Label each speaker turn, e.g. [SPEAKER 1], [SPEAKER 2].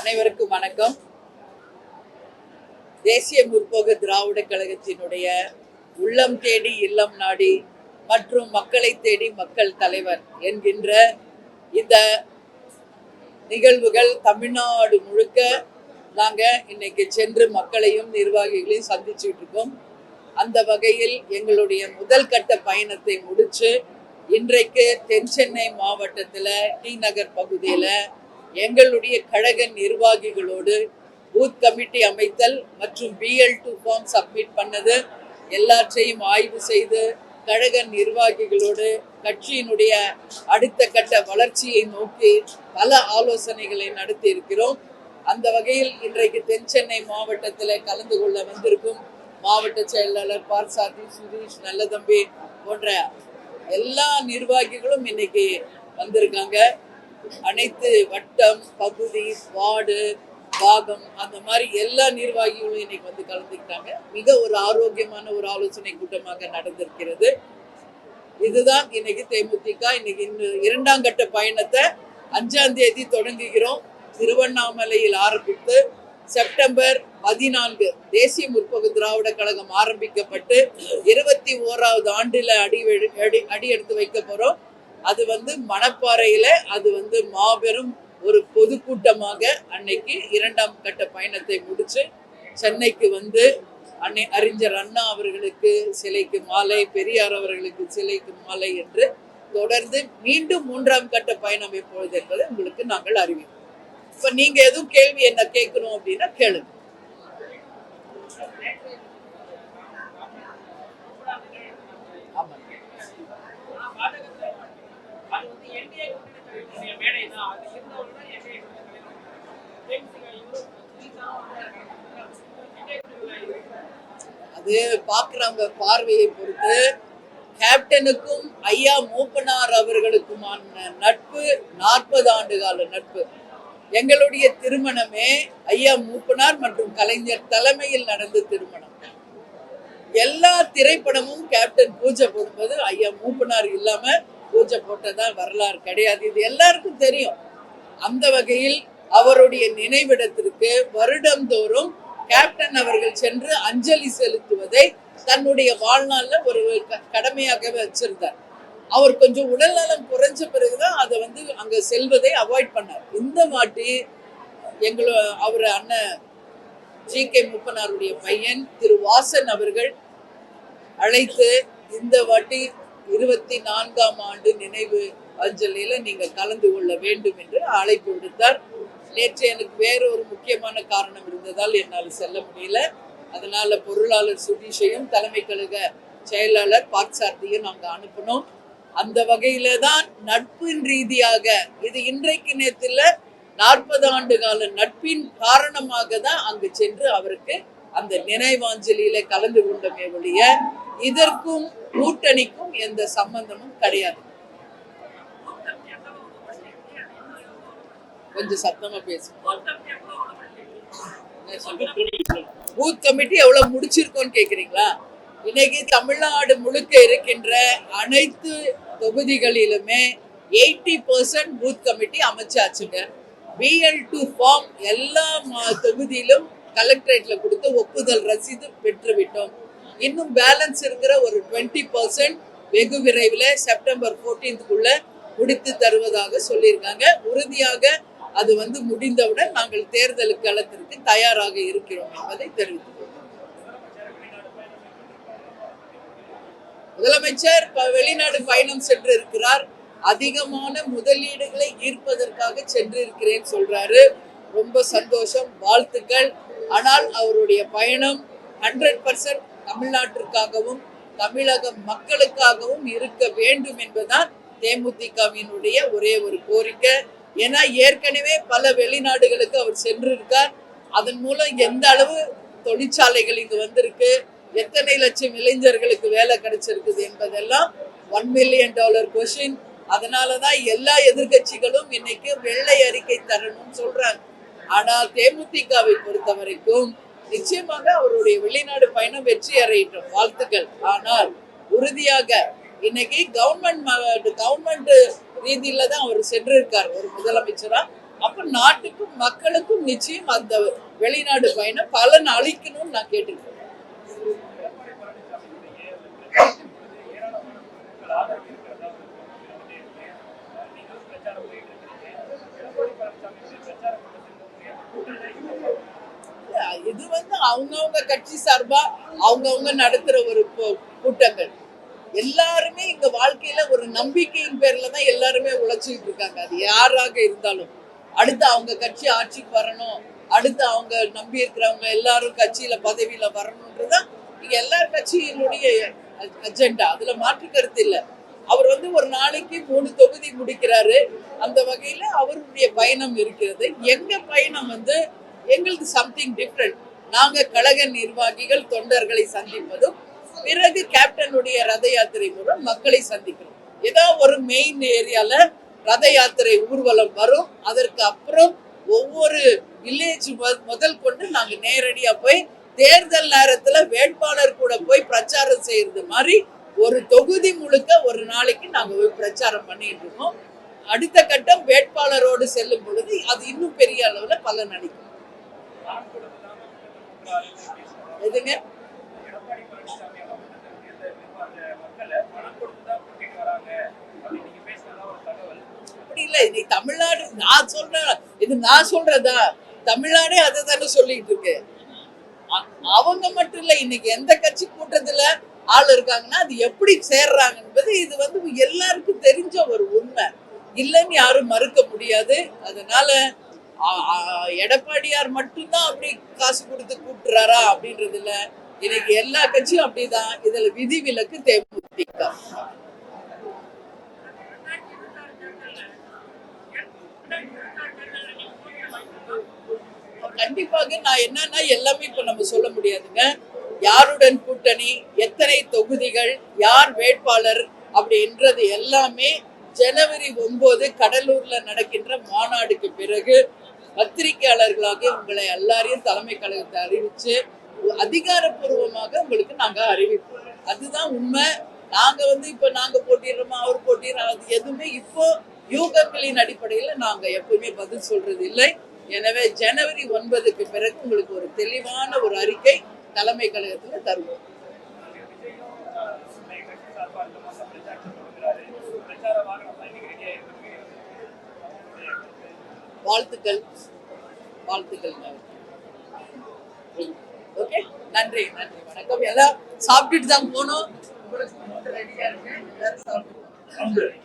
[SPEAKER 1] அனைவருக்கும் வணக்கம். தேசிய முற்போக்கு திராவிட கழகத்தினுடைய உள்ளம் தேடி இல்லம் நாடி மற்றும் மக்களை தேடி மக்கள் தலைவர் என்கின்ற இந்த நிகழ்வுகள் தமிழ்நாடு முழுக்க நாங்கள் இன்னைக்கு சென்று மக்களையும் நிர்வாகிகளையும் சந்திச்சுட்டு இருக்கோம். அந்த வகையில் எங்களுடைய முதல் கட்ட பயணத்தை முடிச்சு இன்றைக்கு தென் சென்னை மாவட்டத்தில் டி நகர் பகுதியில் எங்களுடைய கழக நிர்வாகிகளோடு பூத் கமிட்டி அமைத்தல் மற்றும் பிஎல் டூ ஃபார்ம் சப்மிட் பண்ணது. எல்லாற்றையும் ஆய்வு செய்து கழக நிர்வாகிகளோடு கட்சியினுடைய அடுத்த கட்ட வளர்ச்சியை நோக்கி பல ஆலோசனைகளை நடத்தி இருக்கிறோம். அந்த வகையில் இன்றைக்கு தென் சென்னை மாவட்டத்தில் கலந்து கொள்ள வந்திருக்கும் மாவட்ட செயலாளர் பார்சாதி சுதீஷ் நல்லதம்பி போன்ற எல்லா நிர்வாகிகளும் இன்னைக்கு வந்திருக்காங்க. அனைத்து வட்டம் பகுதி வார்டு பாகம் அந்த மாதிரி எல்லா நிர்வாகிகளும் இன்னைக்கு வந்து கலந்துக்கிட்டாங்க. மிக ஒரு ஆரோக்கியமான ஒரு ஆலோசனை கூட்டமாக நடந்திருக்கிறது. இதுதான் இன்னைக்கு தேமுதிக. இன்னைக்கு இன்னும் இரண்டாம் கட்ட பயணத்தை அஞ்சாம் தேதி தொடங்குகிறோம். திருவண்ணாமலையில் ஆரம்பித்து செப்டம்பர் பதினான்கு தேசிய முற்போக்கு திராவிட கழகம் ஆரம்பிக்கப்பட்டு இருபத்தி ஓராவது ஆண்டுல அடி அடி அடி எடுத்து வைக்க போறோம். அது வந்து மணப்பாறையில அது வந்து மாபெரும் ஒரு பொதுக்கூட்டமாக அன்னைக்கு இரண்டாம் கட்ட பயணத்தை முடிச்சு சென்னைக்கு வந்து அன்னை அறிஞர் அண்ணா அவர்களுக்கு சிலைக்கு மாலை பெரியார் அவர்களுக்கு சிலைக்கு மாலை என்று தொடர்ந்து மீண்டும் மூன்றாம் கட்ட பயணம் எப்பொழுது என்பதை உங்களுக்கு நாங்கள் அறிவிப்போம். இப்ப நீங்க எதுவும் கேள்வி என்ன கேட்கணும் அப்படின்னா கேளுங்க ஆமா
[SPEAKER 2] அது வந்து என்டிஏ கூட்டணி மேடை தான் அது இருந்தவங்க தான் என்டிஏ கூட்டணி தேமுதிக இவரும் சுஜிதா என்டிஏ கூட்டணி
[SPEAKER 1] அது பார்க்குறவங்க பார்வையை பொறுத்து. கேப்டனுக்கும் ஐயா மூப்பனார் அவர்களுக்குமான நட்பு நாற்பது ஆண்டு கால நட்பு. எங்களுடைய திருமணமே ஐயா மூப்பனார் மற்றும் கலைஞர் தலைமையில் நடந்த திருமணம். எல்லா திரைப்படமும் கேப்டன் பூஜை போடும்போது ஐயா மூப்பனார் இல்லாமல் பூஜை போட்டதான் வரலாறு கிடையாது. இது எல்லாருக்கும் தெரியும். அந்த வகையில் அவருடைய நினைவிடத்திற்கு வருடந்தோறும் கேப்டன் அவர்கள் சென்று அஞ்சலி செலுத்துவதை தன்னுடைய வாழ்நாள்ல ஒரு கடமையாகவே வச்சிருந்தார். அவர் கொஞ்சம் உடல்நலம் குறைஞ்ச பிறகுதான் அதை வந்து அங்க செல்வதை அவாய்ட் பண்ணார். இந்த வாட்டி எங்களோ அவர் அண்ணன் ஜி கே முப்பனாருடைய பையன் திரு வாசன் அவர்கள் அழைத்து இந்த வாட்டி இருபத்தி நான்காம் ஆண்டு நினைவு அஞ்சலியில நீங்கள் கலந்து கொள்ள வேண்டும் என்று அழைப்பு விடுத்தார். நேற்று எனக்கு வேற ஒரு முக்கியமான காரணம் இருந்ததால் என்னால் செல்ல முடியல. அதனால பொருளாளர் சுதீஷையும் தலைமை கழக செயலாளர் பார்க்சார்த்தியும் நாங்க அனுப்பினோம். அந்த வகையில தான் நட்பின் ரீதியாக இது இன்றைக்கு நேற்றுல நாற்பது ஆண்டு கால நட்பின் காரணமாக தான் அங்கு சென்று அவருக்கு அந்த நினைவாஞ்சலியில கலந்து கொண்டமே ஒழிய இதற்கும் கூட்டணிக்கும் எந்த சம்பந்தமும் கிடையாது. கொஞ்சம் சத்தமா பேசுங்க பூத் கமிட்டி எவ்வளவு முடிச்சிருக்கோன்னு கேக்குறீங்களா? இன்னைக்கு தமிழ்நாடு முழுக்க இருக்கின்ற அனைத்து தொகுதிகளிலுமே எயிட்டி பர்சன்ட் பூத் கமிட்டி அமைச்சாச்சுங்க. பிஎல் டு ஃபார்ம் எல்லா தொகுதியிலும் கலெக்டரேட்ல கொடுத்து ஒப்புதல் ரசீது பெற்றுவிட்டோம். இன்னும் பேலன்ஸ் இருக்கிற ஒரு டுவெண்ட்டி பர்சன்ட் வெகு விரைவில் செப்டம்பர் 14th முடித்து தருவதாக சொல்லியிருக்காங்க. உறுதியாக அது வந்து முடிந்தவுடன் நாங்கள் தேர்தல் களத்திற்கு தயாராக இருக்கிறோம் என்பதை தெரிவித்துக் முதலமைச்சர் வெளிநாடு பயணம் சென்று இருக்கிறார் அதிகமான முதலீடுகளை ஈர்ப்பதற்காக சென்று இருக்கிறேன் சொல்றாரு. ரொம்ப சந்தோஷம் வாழ்த்துக்கள். ஆனால் அவருடைய பயணம் ஹண்ட்ரட் பர்சன்ட் தமிழ்நாட்டிற்காகவும் தமிழக மக்களுக்காகவும் இருக்க வேண்டும் என்பதுதான் தேமுதிகவினுடைய ஒரே ஒரு கோரிக்கை. ஏன்னா ஏற்கனவே பல வெளிநாடுகளுக்கு அவர் சென்றிருக்கார். அதன் மூலம் எந்த அளவு தொழிற்சாலைகள் இங்கு வந்திருக்கு எத்தனை லட்சம் இளைஞர்களுக்கு வேலை கிடைச்சிருக்குது என்பதெல்லாம் ஒன் மில்லியன் டாலர் கொஷின் அதனாலதான் எல்லா எதிர்கட்சிகளும் இன்னைக்கு வெள்ளை அறிக்கை தரணும்னு சொல்றாங்க. ஆனால் தேமுதிகவை பொறுத்த வரைக்கும் நிச்சயமாக அவருடைய வெளிநாடு பயணம் வெற்றி அடையட்டும் வாழ்த்துக்கள். ஆனால் உறுதியாக இன்னைக்கு கவர்மெண்ட் கவர்மெண்ட் ரீதியில தான் அவர் சென்றிருக்கார் ஒரு முதலமைச்சரா. அப்ப நாட்டுக்கும் மக்களுக்கும் நிச்சயம் அந்த வெளிநாடு பயணம் பலன் அளிக்கணும்னு நான் கேட்டுக்கிறேன். இது வந்து அவங்கவுங்க கட்சி சார்பா அவங்கவுங்க நடத்துற ஒரு கூட்டங்கள். எல்லாருமே இங்க வாழ்க்கையில ஒரு நம்பிக்கையின் பேர்ல தான் எல்லாருமே உழைச்சிட்டு இருக்காங்க. அது யாராக இருந்தாலும். அடுத்து அவங்க கட்சி ஆட்சிக்கு வரணும். அடுத்து அவங்க நம்பி இருக்கிறவங்க எல்லாரும் கட்சியில பதவியில வரணும்ன்றதுதான் இங்க எல்லா கட்சியினுடைய அஜெண்டா. அதுல மாற்று கருத்து இல்ல. அவர் வந்து ஒரு நாளைக்கு மூணு தொகுதி முடிக்கிறாரு. அந்த வகையில அவருடைய பயணம் இருக்கிறது. எங்க பயணம் வந்து எங்களுக்கு சம்திங் டிஃப்ரெண்ட் நாங்க கழக நிர்வாகிகள் தொண்டர்களை சந்திப்பதும் பிறகு கேப்டனுடைய ரத யாத்திரை மூலம் மக்களை சந்திக்கிறோம். ஏதோ ஒரு மெயின் ஏரியால ரத யாத்திரை ஊர்வலம் வரும் அதற்கு அப்புறம் ஒவ்வொரு வில்லேஜ் முதல் கொண்டு நாங்க நேரடியா போய் தேர்தல் நேரத்துல வேட்பாளர் கூட போய் பிரச்சாரம் செய்யறது மாதிரி ஒரு தொகுதி முழுக்க ஒரு நாளைக்கு நாங்க போய் பிரச்சாரம் பண்ணிட்டு இருக்கோம். அடுத்த கட்டம் வேட்பாளரோடு செல்லும் பொழுது அது இன்னும் பெரிய அளவுல பலன் அளிக்கும் எதுங்க? அப்படி தமிழ்நாடு நான் சொல்றேன் இது நான் சொல்றதா? தமிழ்நாடே அதை தானே சொல்லிட்டு இருக்கு. அவங்க மட்டும் இல்ல இன்னைக்கு எந்த கட்சி கூட்டத்துல ஆள் இருக்காங்கன்னா அது எப்படி சேர்றாங்க என்பது இது வந்து எல்லாருக்கும் தெரிஞ்ச ஒரு உண்மை. இல்லைன்னு யாரும் மறுக்க முடியாது. அதனால எடப்பாடியார் மட்டும்தான் அப்படி காசு கொடுத்து கூப்பிட்டுறாரா அப்படின்றது இல்ல இன்னைக்கு எல்லா கட்சியும் அப்படிதான். இதுல விதிவிலக்கு தேமுதிக. கண்டிப்பாக நான் என்னன்னா எல்லாமே இப்ப நம்ம சொல்ல முடியாதுங்க. யாருடன் கூட்டணி எத்தனை தொகுதிகள் யார் வேட்பாளர் அப்படின்றது எல்லாமே ஜனவரி ஒன்பது கடலூர்ல நடக்கின்ற மாநாடுக்கு பிறகு பத்திரிகையாளர்களாக உங்களை எல்லாரையும் தலைமை கழகத்தை அறிவிச்சு அதிகாரப்பூர்வமாக உங்களுக்கு நாங்க அறிவிப்போம். அதுதான் உண்மை. நாங்க வந்து இப்போ நாங்க போட்டிடுறோமா அவர் போட்டிடுறோம் அது எதுவுமே இப்போ யூகங்களின் அடிப்படையில நாங்க எப்பவுமே பதில் சொல்றது இல்லை. எனவே ஜனவரி ஒன்பதுக்கு பிறகு உங்களுக்கு ஒரு தெளிவான ஒரு அறிக்கை தலைமை கழகத்தில் தருவோம்.
[SPEAKER 2] பிரச்சார வாகனம்
[SPEAKER 1] வாழ்த்துக்கள். வாழ்த்துக்கள் ஓகே நன்றி நன்றி. வணக்கம். எல்லாம் சாப்பிட்டுட்டு தான் போனோம். உங்களுக்கு ரெடியா இருக்கு? சாப்பிட்டு